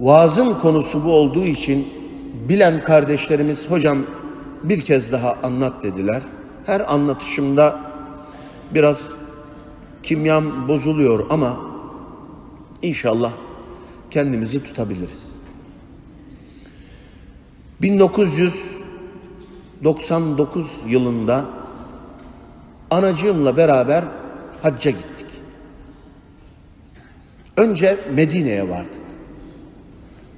Vaazın konusu bu olduğu için bilen kardeşlerimiz hocam bir kez daha anlat dediler. Her anlatışımda biraz kimyam bozuluyor ama inşallah kendimizi tutabiliriz. 1999 yılında anacığımla beraber hacca gittik. Önce Medine'ye vardık.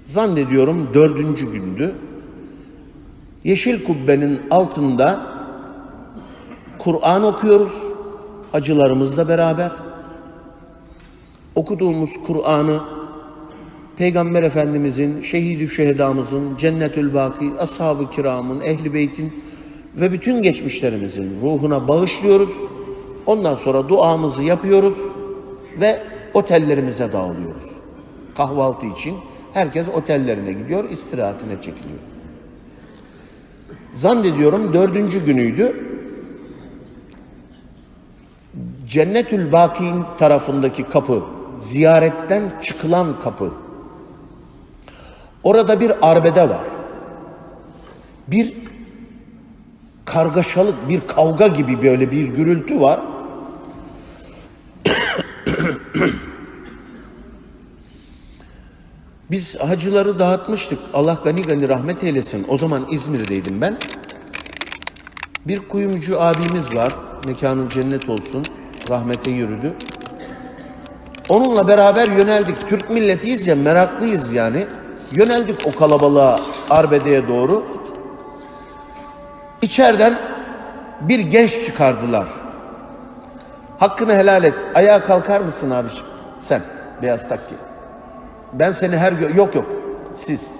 Zannediyorum dördüncü gündü. Yeşil kubbenin altında Kur'an okuyoruz. Hacılarımızla beraber. Okuduğumuz Kur'an'ı Peygamber Efendimizin, şehidü şehedamızın, cennetül baki, ashab-ı kiramın, ehli beytin ve bütün geçmişlerimizin ruhuna bağışlıyoruz. Ondan sonra duamızı yapıyoruz ve otellerimize dağılıyoruz. Kahvaltı için herkes otellerine gidiyor, istirahatine çekiliyor. Zannediyorum dördüncü günüydü. Cennetül Baki'nin tarafındaki kapı, ziyaretten çıkılan kapı. Orada bir arbede var. Bir kargaşalık, bir kavga gibi böyle bir gürültü var. Biz hacıları dağıtmıştık. Allah gani gani rahmet eylesin. O zaman İzmir'deydim ben. Bir kuyumcu abimiz var. Mekanın cennet olsun. Rahmete yürüdü. Onunla beraber yöneldik. Türk milletiyiz ya meraklıyız yani. Yöneldik o kalabalığa Arbede'ye doğru. İçeriden bir genç çıkardılar. Hakkını helal et. Ayağa kalkar mısın abi sen? Beyaz takki. Ben seni her gö- yok yok siz.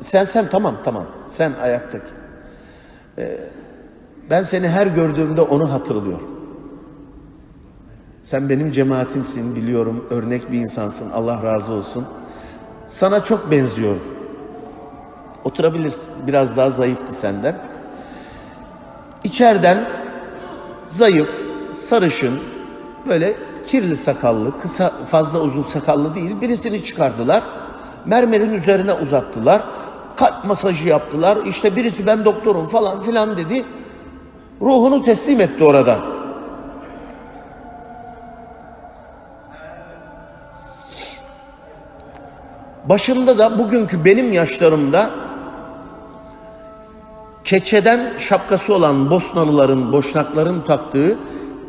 Sen sen tamam tamam. Sen ayaktaki. Ee, ben seni her gördüğümde onu hatırlıyorum. Sen benim cemaatimsin biliyorum. Örnek bir insansın. Allah razı olsun. Sana çok benziyordu. Oturabilirsin. Biraz daha zayıftı senden. İçeriden zayıf, sarışın, böyle kirli sakallı, kısa fazla uzun sakallı değil birisini çıkardılar. Mermerin üzerine uzattılar. Kalp masajı yaptılar. İşte birisi ben doktorum falan filan dedi. Ruhunu teslim etti orada. Başımda da bugünkü benim yaşlarımda keçeden şapkası olan Bosnalıların, Boşnakların taktığı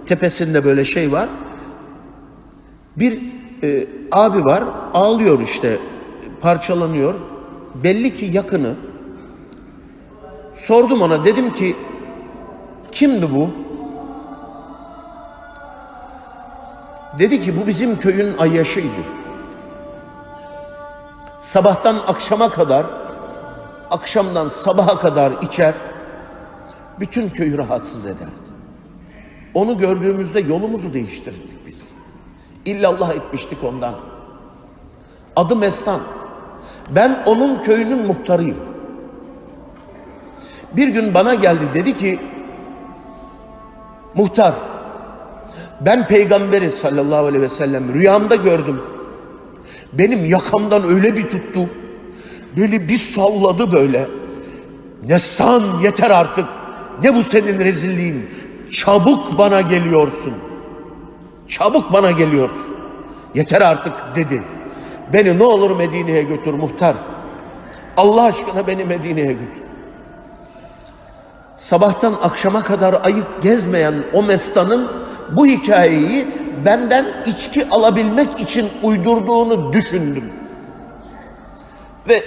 tepesinde böyle şey var. Bir e, abi var, ağlıyor işte, parçalanıyor. Belli ki yakını. Sordum ona, dedim ki kimdi bu? Dedi ki bu bizim köyün ayyaşıydı. Sabahtan akşama kadar, akşamdan sabaha kadar içer, bütün köyü rahatsız ederdi. Onu gördüğümüzde yolumuzu değiştirdik. İllallah etmiştik ondan. Adı Mestan. Ben onun köyünün muhtarıyım. Bir gün bana geldi dedi ki, muhtar, ben peygamberi sallallahu aleyhi ve sellem rüyamda gördüm. Benim yakamdan öyle bir tuttu. Böyle bir salladı böyle. Nestan yeter artık. Ne bu senin rezilliğin? Çabuk bana geliyorsun. Çabuk bana geliyorsun. Yeter artık dedi. Beni ne olur Medine'ye götür muhtar. Allah aşkına beni Medine'ye götür. Sabahtan akşama kadar ayık gezmeyen o mestanın bu hikayeyi benden içki alabilmek için uydurduğunu düşündüm. Ve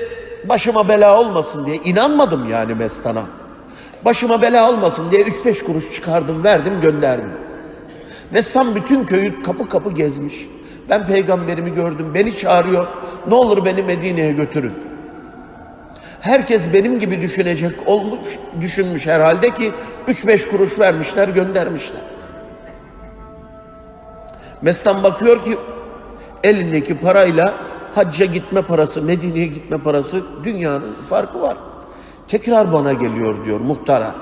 başıma bela olmasın diye inanmadım yani Mestan'a. Başıma bela olmasın diye 3-5 kuruş çıkardım, verdim, gönderdim. Mestan bütün köyü kapı kapı gezmiş. Ben peygamberimi gördüm, beni çağırıyor. Ne olur beni Medine'ye götürün. Herkes benim gibi düşünecek olmuş, düşünmüş herhalde ki 3-5 kuruş vermişler, göndermişler. Mestan bakıyor ki elindeki parayla hacca gitme parası, Medine'ye gitme parası dünyanın farkı var. Tekrar bana geliyor diyor muhtara.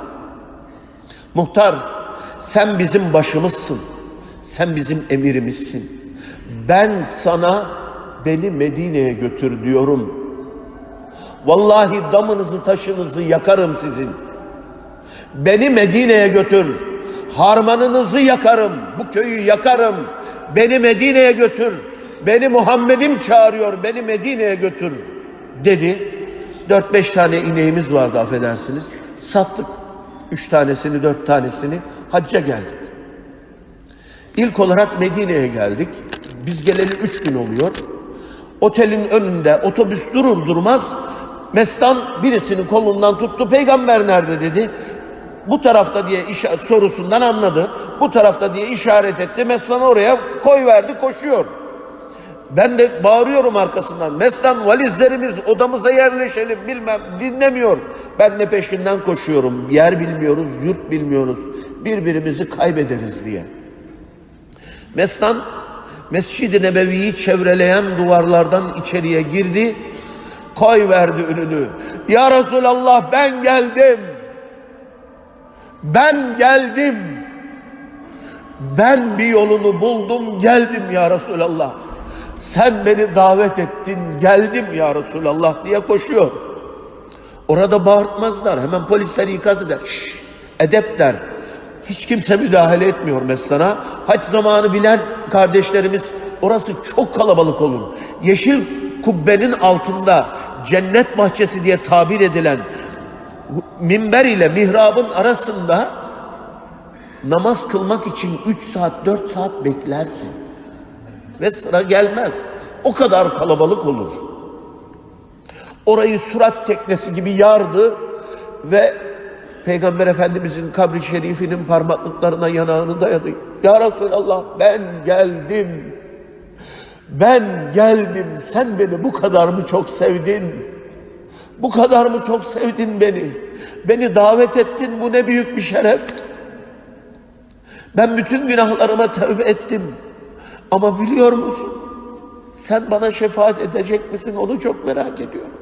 Muhtar sen bizim başımızsın. Sen bizim emirimizsin. Ben sana beni Medine'ye götür diyorum. Vallahi damınızı taşınızı yakarım sizin. Beni Medine'ye götür. Harmanınızı yakarım. Bu köyü yakarım. Beni Medine'ye götür. Beni Muhammed'im çağırıyor. Beni Medine'ye götür. Dedi. Dört beş tane ineğimiz vardı affedersiniz. Sattık. Üç tanesini, dört tanesini. Hacca geldik. İlk olarak Medine'ye geldik. Biz geleli üç gün oluyor. Otelin önünde otobüs durur durmaz Mestan birisinin kolundan tuttu. Peygamber nerede dedi. Bu tarafta diye sorusundan anladı. Bu tarafta diye işaret etti. Mestan oraya koy verdi koşuyor. Ben de bağırıyorum arkasından. Mestan valizlerimiz odamıza yerleşelim bilmem dinlemiyor. Ben de peşinden koşuyorum. Yer bilmiyoruz, yurt bilmiyoruz. Birbirimizi kaybederiz diye. Mestan Mescid-i Nebevi'yi çevreleyen duvarlardan içeriye girdi. Koy verdi ününü. Ya Resulallah ben geldim. Ben geldim. Ben bir yolunu buldum geldim ya Resulallah. Sen beni davet ettin geldim ya Resulallah diye koşuyor. Orada bağırtmazlar. Hemen polisler ikaz eder. Şşş, edep der. Hiç kimse müdahale etmiyor Meslan'a. Haç zamanı bilen kardeşlerimiz orası çok kalabalık olur. Yeşil kubbenin altında cennet bahçesi diye tabir edilen minber ile mihrabın arasında namaz kılmak için 3 saat 4 saat beklersin. Ve sıra gelmez. O kadar kalabalık olur. Orayı surat teknesi gibi yardı ve Peygamber Efendimizin kabri şerifinin parmaklıklarına yanağını dayadı. Ya Resulallah ben geldim. Ben geldim. Sen beni bu kadar mı çok sevdin? Bu kadar mı çok sevdin beni? Beni davet ettin. Bu ne büyük bir şeref. Ben bütün günahlarıma tövbe ettim. Ama biliyor musun? Sen bana şefaat edecek misin? Onu çok merak ediyorum.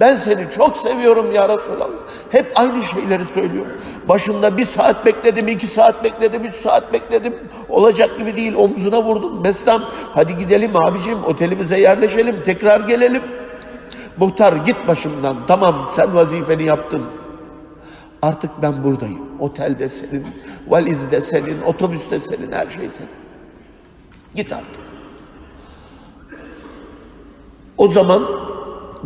Ben seni çok seviyorum ya Resulallah. Hep aynı şeyleri söylüyorum. Başında bir saat bekledim, iki saat bekledim, üç saat bekledim. Olacak gibi değil. Omzuna vurdum. Meslam hadi gidelim abicim otelimize yerleşelim. Tekrar gelelim. Muhtar git başımdan. Tamam sen vazifeni yaptın. Artık ben buradayım. Otelde senin, valizde senin, otobüste senin, her şey senin. Git artık. O zaman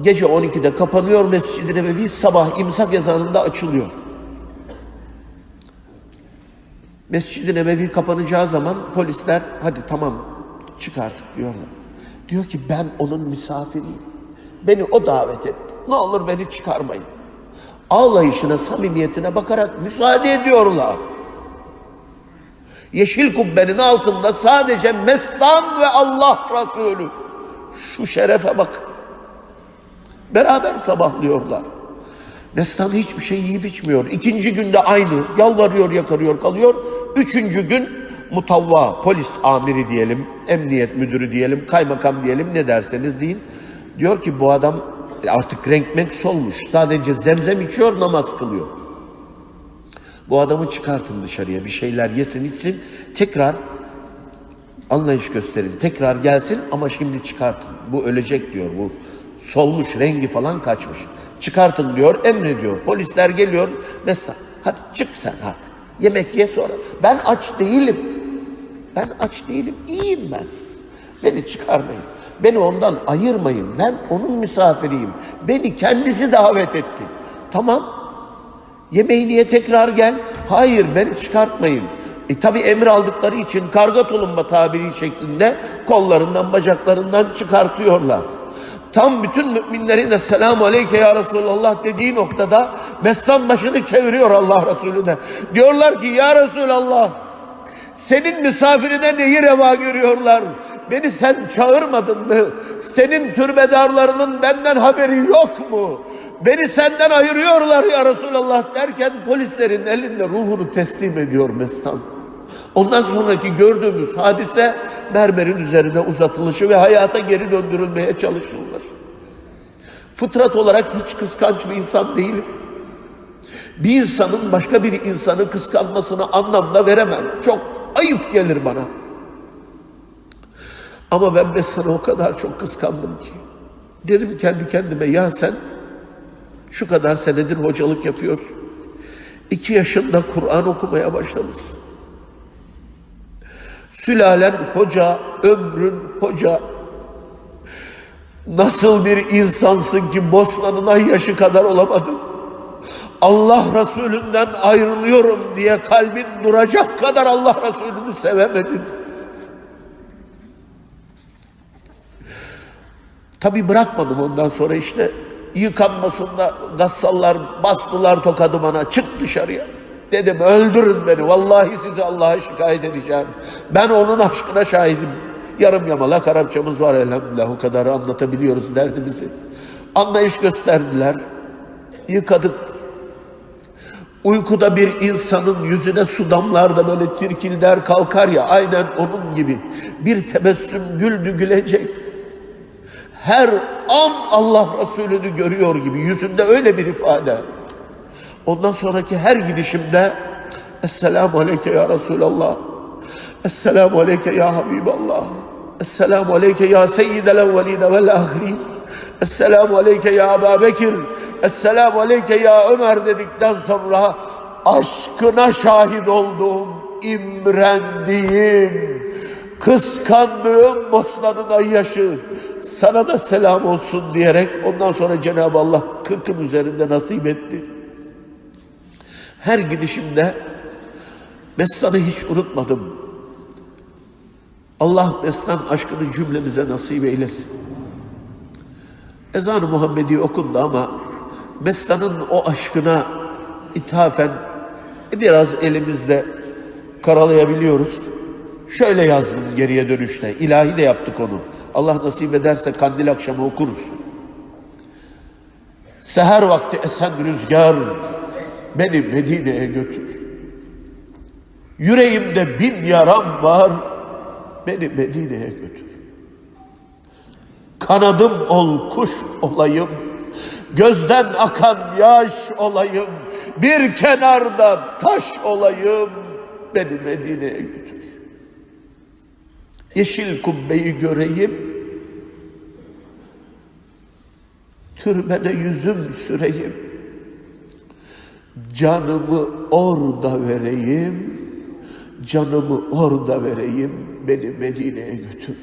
gece 12'de kapanıyor Mescid-i Nebevi, sabah imsak ezanında açılıyor. Mescid-i Nebevi kapanacağı zaman polisler hadi tamam çık artık diyorlar. Diyor ki ben onun misafiriyim. Beni o davet etti. Ne olur beni çıkarmayın. Ağlayışına, samimiyetine bakarak müsaade ediyorlar. Yeşil kubbenin altında sadece Mestan ve Allah Resulü. Şu şerefe bak. Beraber sabahlıyorlar. Mestan hiçbir şey yiyip içmiyor. İkinci günde aynı. Yalvarıyor, yakarıyor, kalıyor. Üçüncü gün mutavva, polis amiri diyelim, emniyet müdürü diyelim, kaymakam diyelim ne derseniz deyin. Diyor ki bu adam artık renk menk solmuş. Sadece zemzem içiyor, namaz kılıyor. Bu adamı çıkartın dışarıya bir şeyler yesin içsin. Tekrar anlayış gösterin. Tekrar gelsin ama şimdi çıkartın. Bu ölecek diyor. Bu solmuş rengi falan kaçmış. Çıkartın diyor emrediyor. Polisler geliyor. Mesela hadi çık sen artık. Yemek ye sonra. Ben aç değilim. Ben aç değilim. İyiyim ben. Beni çıkarmayın. Beni ondan ayırmayın. Ben onun misafiriyim. Beni kendisi davet etti. Tamam. Yemeği niye tekrar gel? Hayır beni çıkartmayın. E tabi emir aldıkları için karga tulumba tabiri şeklinde kollarından bacaklarından çıkartıyorlar. Tam bütün müminlerin de selamu aleyke ya Resulallah dediği noktada Mestan başını çeviriyor Allah Resulüne. Diyorlar ki ya Resulallah senin misafirine neyi reva görüyorlar? Beni sen çağırmadın mı? Senin türbedarlarının benden haberi yok mu? Beni senden ayırıyorlar ya Resulallah derken polislerin elinde ruhunu teslim ediyor Mestan. Ondan sonraki gördüğümüz hadise mermerin üzerine uzatılışı ve hayata geri döndürülmeye çalışılır. Fıtrat olarak hiç kıskanç bir insan değilim. Bir insanın başka bir insanı kıskanmasını anlamda veremem. Çok ayıp gelir bana. Ama ben Mesut'u o kadar çok kıskandım ki. Dedim kendi kendime ya sen Şu kadar senedir hocalık yapıyorsun. İki yaşında Kur'an okumaya başlamışsın. Sülalen hoca, ömrün hoca. Nasıl bir insansın ki Bosna'nın ay yaşı kadar olamadın? Allah Resulünden ayrılıyorum diye kalbin duracak kadar Allah Resulünü sevemedin. Tabi bırakmadım ondan sonra işte yıkanmasında gassallar bastılar tokadı bana çık dışarıya. Dedim öldürün beni vallahi sizi Allah'a şikayet edeceğim. Ben onun aşkına şahidim. Yarım yamalak Arapçamız var elhamdülillah o kadar anlatabiliyoruz derdimizi. Anlayış gösterdiler. Yıkadık. Uykuda bir insanın yüzüne su damlar da böyle tirkilder kalkar ya aynen onun gibi. Bir tebessüm güldü gülecek her an Allah Resulü'nü görüyor gibi yüzünde öyle bir ifade. Ondan sonraki her gidişimde Esselamu Aleyke ya Resulallah. Esselamu Aleyke ya Habiballah. Esselamu Aleyke ya Seyyidel Evveline vel Ahirin. Esselamu Aleyke ya Ebu Bekir. Esselamu Aleyke ya Ömer dedikten sonra aşkına şahit olduğum, imrendiğim, kıskandığım Bosna'nın ay yaşı sana da selam olsun diyerek ondan sonra Cenab-ı Allah kırkın üzerinde nasip etti. Her gidişimde Mesnan'ı hiç unutmadım. Allah Mesnan aşkını cümlemize nasip eylesin. Ezan-ı Muhammedi okundu ama Mesnan'ın o aşkına ithafen biraz elimizde karalayabiliyoruz. Şöyle yazdım geriye dönüşte. İlahi de yaptık onu. Allah nasip ederse kandil akşamı okuruz. Seher vakti esen rüzgar beni Medine'ye götür. Yüreğimde bin yaram var beni Medine'ye götür. Kanadım ol kuş olayım. Gözden akan yaş olayım. Bir kenarda taş olayım. Beni Medine'ye götür. Yeşil kubbeyi göreyim. Türbene yüzüm süreyim. Canımı orada vereyim. Canımı orada vereyim. Beni Medine'ye götür.